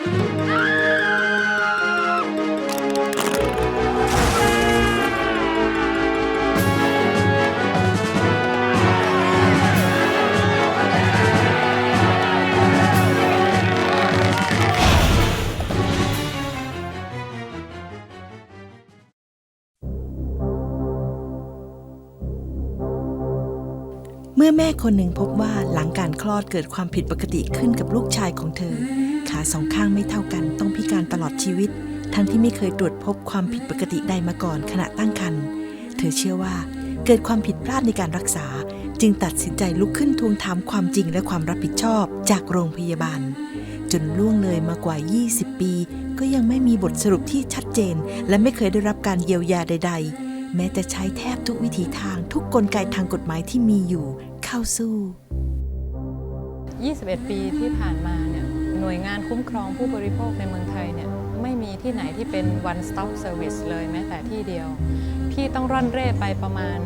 เมื่อแม่คนหนึ่งพบว่าหลังการคลอดเกิดความผิดปกติขึ้นกับลูกชายของเธอ ขาสองข้างไม่เท่ากัน ต้องพิการตลอดชีวิต ทั้งที่ไม่เคยตรวจพบความผิดปกติใดมาก่อนขณะตั้งครรภ์เธอเชื่อว่าเกิดความผิดพลาดในการรักษา จึงตัดสินใจลุกขึ้นทวงถามความจริงและความรับผิดชอบจากโรงพยาบาล จนล่วงเลยมากว่า 20 ปี ก็ยังไม่มีบทสรุปที่ชัดเจน และไม่เคยได้รับการเยียวยาใด ๆ แม้จะใช้แทบทุกวิถีทางทุกกลไกทางกฎหมายที่มีอยู่เข้าสู้ 21 ปีที่ผ่านมาเนี่ย หน่วยงานคุ้มครองผู้บริโภคในเมืองไทยเนี่ยไม่มีที่ไหนที่เป็น one stop service เลยแม้แต่ที่เดียว พี่ต้องร่อนเร่ไปประมาณ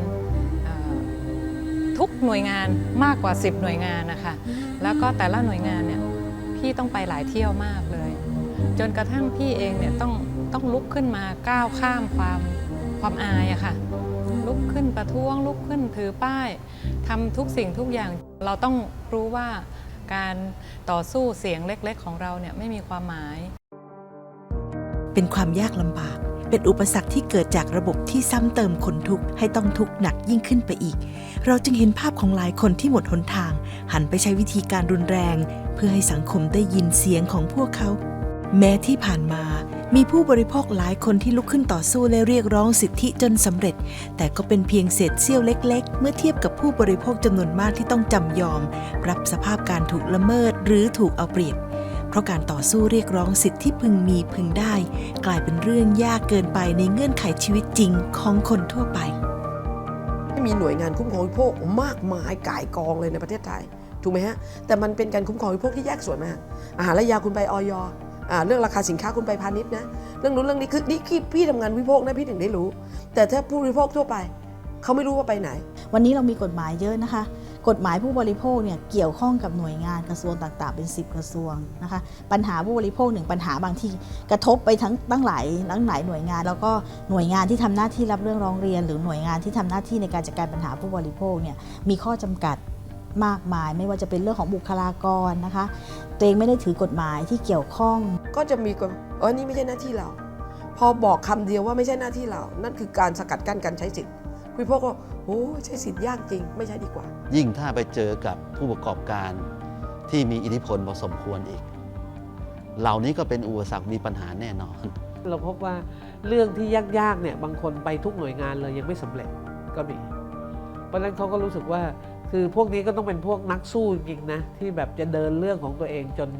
ทุกหน่วยงานมากกว่า 10 หน่วยงานนะคะแล้วก็แต่ละหน่วยงานเนี่ยพี่ต้องไปหลายเที่ยวมากเลย จนกระทั่งพี่เองเนี่ยต้องต้องลุกขึ้นมาก้าวข้ามความความอายอะค่ะลุกขึ้นประท้วงลุกขึ้นถือป้ายทำทุกสิ่งทุกอย่างเราต้องรู้ว่า การต่อสู้เสียงเล็ก ๆ ของเราเนี่ยไม่มีความหมาย เป็นความยากลำบาก เป็นอุปสรรคที่เกิดจากระบบที่ซ้ำเติมคนทุกข์ให้ต้องทุกข์หนักยิ่งขึ้นไปอีก เราจึงเห็นภาพของหลายคนที่หมดหนทาง หันไปใช้วิธีการรุนแรง เพื่อให้สังคมได้ยินเสียงของพวกเขา แม้ที่ผ่านมา มีผู้บริโภคหลายคนที่ลุกขึ้นต่อสู้และเรียกร้องสิทธิจนสำเร็จ แต่ก็เป็นเพียงเศษเสี้ยวเล็ก ๆ เมื่อเทียบกับผู้บริโภคจำนวนมากที่ต้องจำยอม รับสภาพการถูกละเมิดหรือถูกเอาเปรียบ เพราะการต่อสู้เรียกร้องสิทธิที่พึงมีพึงได้ กลายเป็นเรื่องยากเกินไปในเงื่อนไขชีวิตจริงของคนทั่วไป มีหน่วยงานคุ้มครองผู้บริโภคมากมายก่ายกองเลยในประเทศไทยถูกไหมฮะแต่มันเป็นการคุ้มครองผู้บริโภคที่แยกส่วนมากอาหารและยาคุณไปออยอ เรื่องราคาสินค้าคุณไปพาณิชย์นะ เรื่องนู้นเรื่องนี้คือนี่คือพี่ทำงานวิโภคนะพี่ถึงได้รู้ แต่ถ้าผู้บริโภคทั่วไปเขาไม่รู้ว่าไปไหน วันนี้เรามีกฎหมายเยอะนะคะ กฎหมายผู้บริโภคเนี่ยเกี่ยวข้องกับหน่วยงานกระทรวงต่างๆ เป็น 10 กระทรวงนะคะ ปัญหาผู้บริโภคหนึ่งปัญหาบางที่กระทบไปทั้งตั้งหลายตั้งหลายหน่วยงาน แล้วก็หน่วยงานที่ทำหน้าที่รับเรื่องร้องเรียน หรือหน่วยงานที่ทำหน้าที่ในการจัดการปัญหาผู้บริโภคเนี่ยมีข้อจำกัด มากมาย ไม่ว่าจะเป็นเรื่องของบุคลากรนะคะ ตัวเองไม่ได้ถือกฎหมายที่เกี่ยวข้อง ก็จะมีก็เออนี่ไม่ใช่หน้าที่เรา พอบอกคำเดียวว่าไม่ใช่หน้าที่เรา นั่นคือการสกัดกั้นการใช้สิทธิ์ผู้บริโภคก็โอ้ใช้สิทธิ์ยากจริง ไม่ใช่ดีกว่า ยิ่งถ้าไปเจอกับผู้ประกอบการที่มีอิทธิพลพอสมควรอีก เหล่านี้ก็เป็นอุปสรรคมีปัญหาแน่นอน เราพบว่าเรื่องที่ยากๆเนี่ยบางคนไปทุกหน่วยงานเลยยังไม่สำเร็จก็มี เพราะฉะนั้นเขาก็รู้สึกว่า คือพวกนี้ก็ต้องเป็นพวกนักสู้จริงๆนะ ที่แบบจะเดินเรื่องของตัวเองจน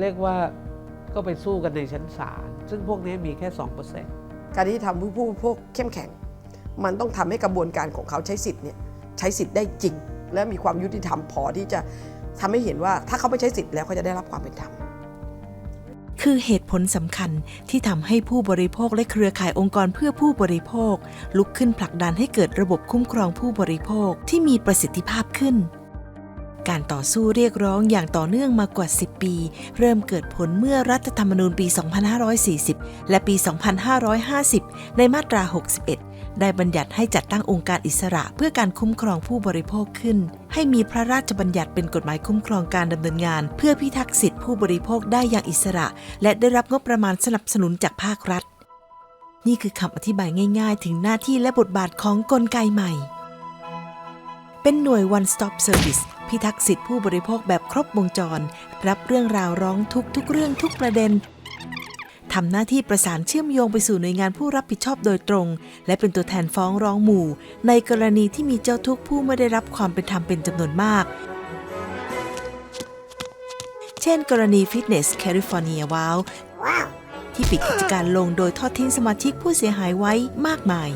เรียกว่าก็ไปสู้กันในชั้นศาลซึ่งพวกนี้มีแค่ 2%การที่ทำให้ผู้บริโภคเข้มแข็ง มันต้องทำให้กระบวนการของเขาใช้สิทธิ์เนี่ยใช้สิทธิ์ได้จริง และมีความยุติธรรมพอที่จะทำให้เห็นว่าถ้าเขาไปใช้สิทธิ์แล้วเขาจะได้รับความเป็นธรรม คือเหตุผลสำคัญที่ทำให้ผู้บริโภคและเครือข่ายองค์กรเพื่อผู้บริโภค ลุกขึ้นผลักดันให้เกิดระบบคุ้มครองผู้บริโภคที่มีประสิทธิภาพขึ้น การต่อสู้เรียกร้องอย่างต่อเนื่องมากว่า 10 ปี เริ่มเกิดผลเมื่อรัฐธรรมนูญปี 2540 และปี 2550 ในมาตรา 61 ได้บัญญัติให้จัดตั้งองค์การอิสระ เพื่อการคุ้มครองผู้บริโภคขึ้น ให้มีพระราชบัญญัติเป็นกฎหมายคุ้มครองการดำเนินงาน เพื่อพิทักษ์สิทธิผู้บริโภคได้อย่างอิสระ และได้รับงบประมาณสนับสนุนจากภาครัฐ นี่คือคำอธิบายง่าย ๆ ถึงหน้าที่และบทบาทของกลไกใหม่ เป็นหน่วย one stop service พิทักษ์สิทธิผู้บริโภคแบบครบวงจร รับเรื่องราวร้องทุกทุกเรื่องทุกประเด็นทำหน้าที่ประสานเชื่อมโยงไปสู่หน่วยงานผู้รับผิดชอบโดยตรง และเป็นตัวแทนฟ้องร้องหมู่ ในกรณีที่มีเจ้าทุกข์ผู้ไม่ได้รับความเป็นธรรมเป็นจำนวนมาก เช่น กรณีฟิตเนสแคลิฟอร์เนียวาวที่ปิดกิจการลงโดยทอดทิ้งสมาชิกผู้เสียหายไว้มากมาย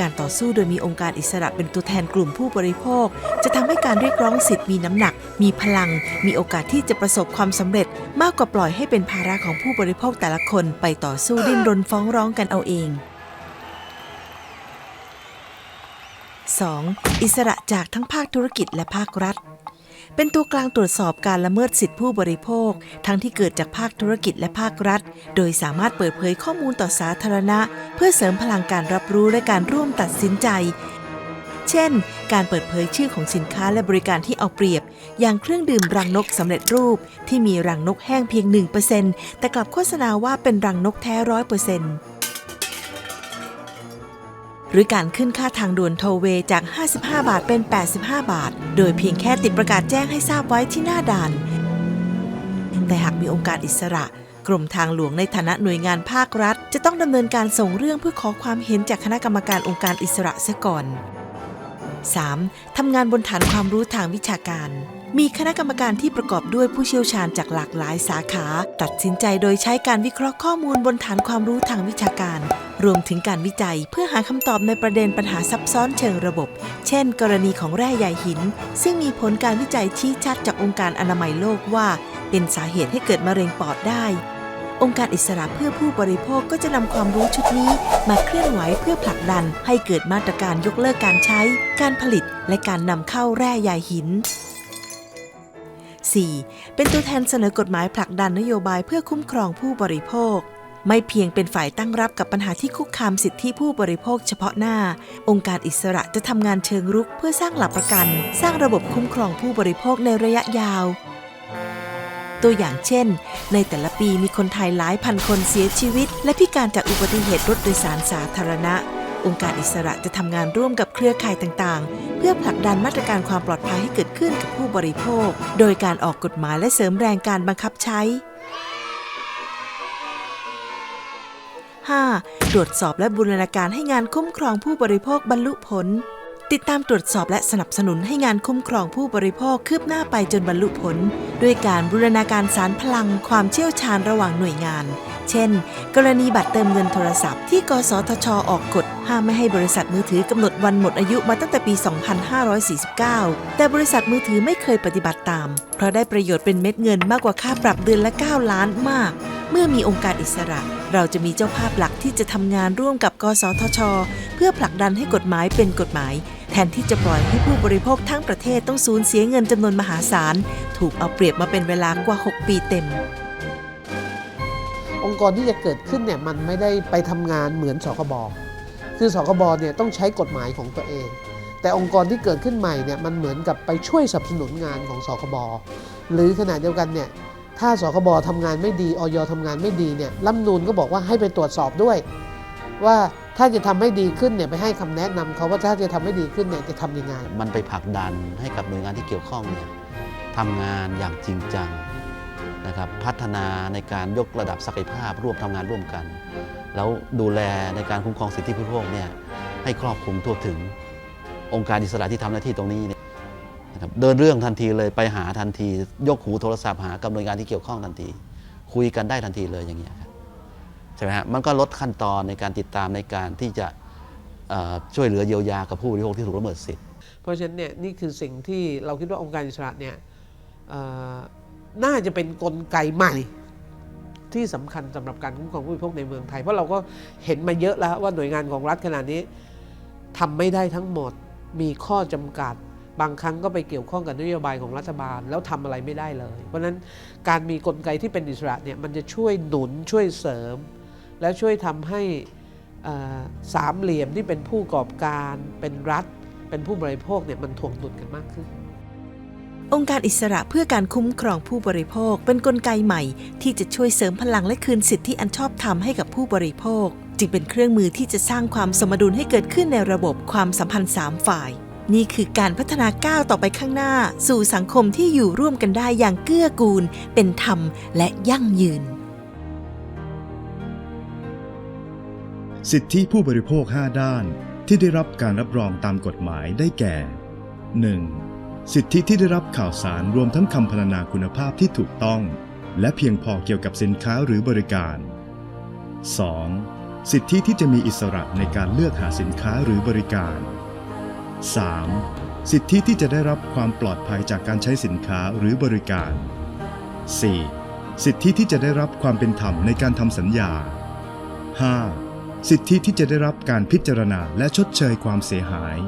การต่อสู้โดยมีองค์การอิสระเป็นตัวแทนกลุ่มผู้บริโภค จะทำให้การเรียกร้องสิทธิ์มีน้ำหนัก มีพลัง มีโอกาสที่จะประสบความสำเร็จ มากกว่าปล่อยให้เป็นภาระของผู้บริโภคแต่ละคนไปต่อสู้ดิ้นรนฟ้องร้องกันเอาเอง 2. อิสระจากทั้งภาคธุรกิจและภาครัฐ เป็นตัวกลางตรวจสอบการละเมิดสิทธิผู้บริโภค ทั้งที่เกิดจากภาคธุรกิจและภาครัฐ โดยสามารถเปิดเผยข้อมูลต่อสาธารณะ เพื่อเสริมพลังการรับรู้และการร่วมตัดสินใจ เช่น การเปิดเผยชื่อของสินค้าและบริการที่เอาเปรียบ อย่างเครื่องดื่มรังนกสำเร็จรูป ที่มีรังนกแห้งเพียง 1%แต่กลับโฆษณาว่าเป็นรังนกแท้ร้อยเปอร์เซ็นต์ รือการขึ้นค่าทางด่วนโทเวจาก 55 บาทเป็น 85 บาท โดยเพียงแค่ติดประกาศแจ้งให้ทราบไว้ที่หน้าด่าน แต่หากมีองค์การอิสระ กรมทางหลวงในฐานะหน่วยงานภาครัฐ จะต้องดำเนินการส่งเรื่องเพื่อขอความเห็นจากคณะกรรมการองค์การอิสระเสียก่อน 3. ทำงานบนฐานความรู้ทางวิชาการ มีคณะกรรมการที่ประกอบด้วยผู้เชี่ยวชาญจากหลากหลายสาขา ตัดสินใจโดยใช้การวิเคราะห์ข้อมูลบนฐานความรู้ทางวิชาการ รวมถึงการวิจัยเพื่อหาคำตอบในประเด็นปัญหาซับซ้อนเชิงระบบ เช่น กรณีของแร่ใยหิน ซึ่งมีผลการวิจัยชี้ชัดจากองค์การอนามัยโลกว่า เป็นสาเหตุให้เกิดมะเร็งปอดได้องค์การอิสระเพื่อผู้บริโภคก็จะนำความรู้ชุดนี้ มาเคลื่อนไหวเพื่อผลักดัน ให้เกิดมาตรการยกเลิกการใช้ การผลิต และการนำเข้าแร่ใยหิน 4. เป็นตัวแทนเสนอกฎหมายผลักดันนโยบายเพื่อคุ้มครองผู้บริโภค ไม่เพียงเป็นฝ่ายตั้งรับกับปัญหาที่คุกคามสิทธิผู้บริโภคเฉพาะหน้า องค์การอิสระจะทำงานเชิงรุกเพื่อสร้างหลักประกัน สร้างระบบคุ้มครองผู้บริโภคในระยะยาว ตัวอย่างเช่น ในแต่ละปีมีคนไทยหลายพันคนเสียชีวิต และพิการจากอุบัติเหตุรถโดยสารสาธารณะ องค์การอิสระจะทำงานร่วมกับเครือข่ายต่างๆ เพื่อผลักดันมาตรการความปลอดภัยให้เกิดขึ้นกับผู้บริโภค โดยการออกกฎหมายและเสริมแรงการบังคับใช้ 5. ตรวจสอบและบูรณาการให้งานคุ้มครองผู้บริโภคบรรลุผล ติดตามตรวจสอบและสนับสนุนให้งานคุ้มครองผู้บริโภคคืบหน้าไปจนบรรลุผล ด้วยการบูรณาการสารพลังความเชี่ยวชาญระหว่างหน่วยงาน เช่น กรณีบัตรเติมเงินโทรศัพท์ที่กสทช ออกกฎห้ามไม่ให้บริษัทมือถือกำหนดวันหมดอายุมาตั้งแต่ปี 2549 แต่บริษัทมือถือไม่เคยปฏิบัติตาม เพราะได้ประโยชน์เป็นเม็ดเงินมากกว่าค่าปรับเดือนละ 9 ล้านมาก เมื่อมีองค์การอิสระ เราจะมีเจ้าภาพหลักที่จะทำงานร่วมกับ กสทช เพื่อผลักดันให้กฎหมายเป็นกฎหมาย แทนที่จะปล่อยให้ผู้บริโภคทั้งประเทศต้องสูญเสียเงินจำนวนมหาศาล ถูกเอาเปรียบมาเป็นเวลากว่า 6 ปีเต็ม องค์กรที่จะเกิดขึ้นเนี่ยมันไม่ได้ไปทำงานเหมือนสคบคือสคบเนี่ยต้องใช้กฎหมายของตัวเอง แต่องค์กรที่เกิดขึ้นใหม่เนี่ยมันเหมือนกับไปช่วยสนับสนุนงานของสคบหรือขณะเดียวกันเนี่ยถ้าสคบทำงานไม่ดีออยทำงานไม่ดีเนี่ยรัฐธรรมนูนก็บอกว่าให้ไปตรวจสอบด้วย ว่าถ้าจะทำให้ดีขึ้นเนี่ยไปให้คำแนะนำเขาว่าถ้าจะทำให้ดีขึ้นเนี่ยจะทำยังไง มันไปผลักดันให้กับหน่วยงานที่เกี่ยวข้องเนี่ยทำงานอย่างจริงจัง นะครับพัฒนาในการยกระดับศักยภาพร่วมทำงานร่วมกัน แล้วดูแลในการคุ้มครองสิทธิผู้บริโภคเนี่ยให้ครอบคลุมทั่วถึงองค์การอิสระที่ทำหน้าที่ตรงนี้เนี่ยนะครับเดินเรื่องทันทีเลยไปหาทันที ยกหูโทรศัพท์หากับหน่วยงานที่เกี่ยวข้องทันที คุยกันได้ทันทีเลยอย่างเงี้ยครับใช่ไหมฮะมันก็ลดขั้นตอนในการติดตามในการที่จะช่วยเหลือเยียวยากับผู้บริโภคที่ถูกละเมิดสิทธิเพราะฉะนั้นเนี่ยนี่คือสิ่งที่เราคิดว่าองค์การอิสระเนี่ย น่าจะเป็นนกลไกใหม่ ที่สำคัญสำหรับการคุ้มครองผู้บริโภคในเมืองไทย เพราะเราก็เห็นมาเยอะแล้วว่าหน่วยงานของรัฐขนาดนี้ทำไม่ได้ทั้งหมดมีข้อจำกัด บางครั้งก็ไปเกี่ยวข้องกับนโยบายของรัฐบาล แล้วทำอะไรไม่ได้เลย เพราะฉะนั้นการมีกลไกที่เป็นอิสระเนี่ยมันจะช่วยหนุนช่วยเสริม และช่วยทำให้สามเหลี่ยมที่เป็นผู้ประกอบการเป็นรัฐ เป็นผู้บริโภคเนี่ยมันถ่วงดุลกันมากขึ้น องค์การอิสระเพื่อการคุ้มครองผู้บริโภคเป็นนกลไกใหม่ ที่จะช่วยเสริมพลังและคืนสิทธิอันชอบธรรมให้กับผู้บริโภค จึงเป็นเครื่องมือที่จะสร้างความสมดุลให้เกิดขึ้นในระบบความสัมพันธ์สามฝ่าย นี่คือการพัฒนาก้าวต่อไปข้างหน้า สู่สังคมที่อยู่ร่วมกันได้อย่างเกื้อกูล เป็นธรรมและยั่งยืน สิทธิผู้บริโภค 5 ด้านที่ได้รับการรับรองตามกฎหมายได้แก่ 1. สิทธิที่ได้รับข่าวสารรวมทั้งคำพรรณนาคุณภาพที่ถูกต้อง และเพียงพอเกี่ยวกับสินค้าหรือบริการ 2. สิทธิที่จะมีอิสระในการเลือกหาสินค้าหรือบริการ 3. สิทธิที่จะได้รับความปลอดภัยจากการใช้สินค้าหรือบริการ 4. สิทธิที่จะได้รับความเป็นธรรมในการทำสัญญา 5. สิทธิที่จะได้รับการพิจารณาและชดเชยความเสียหาย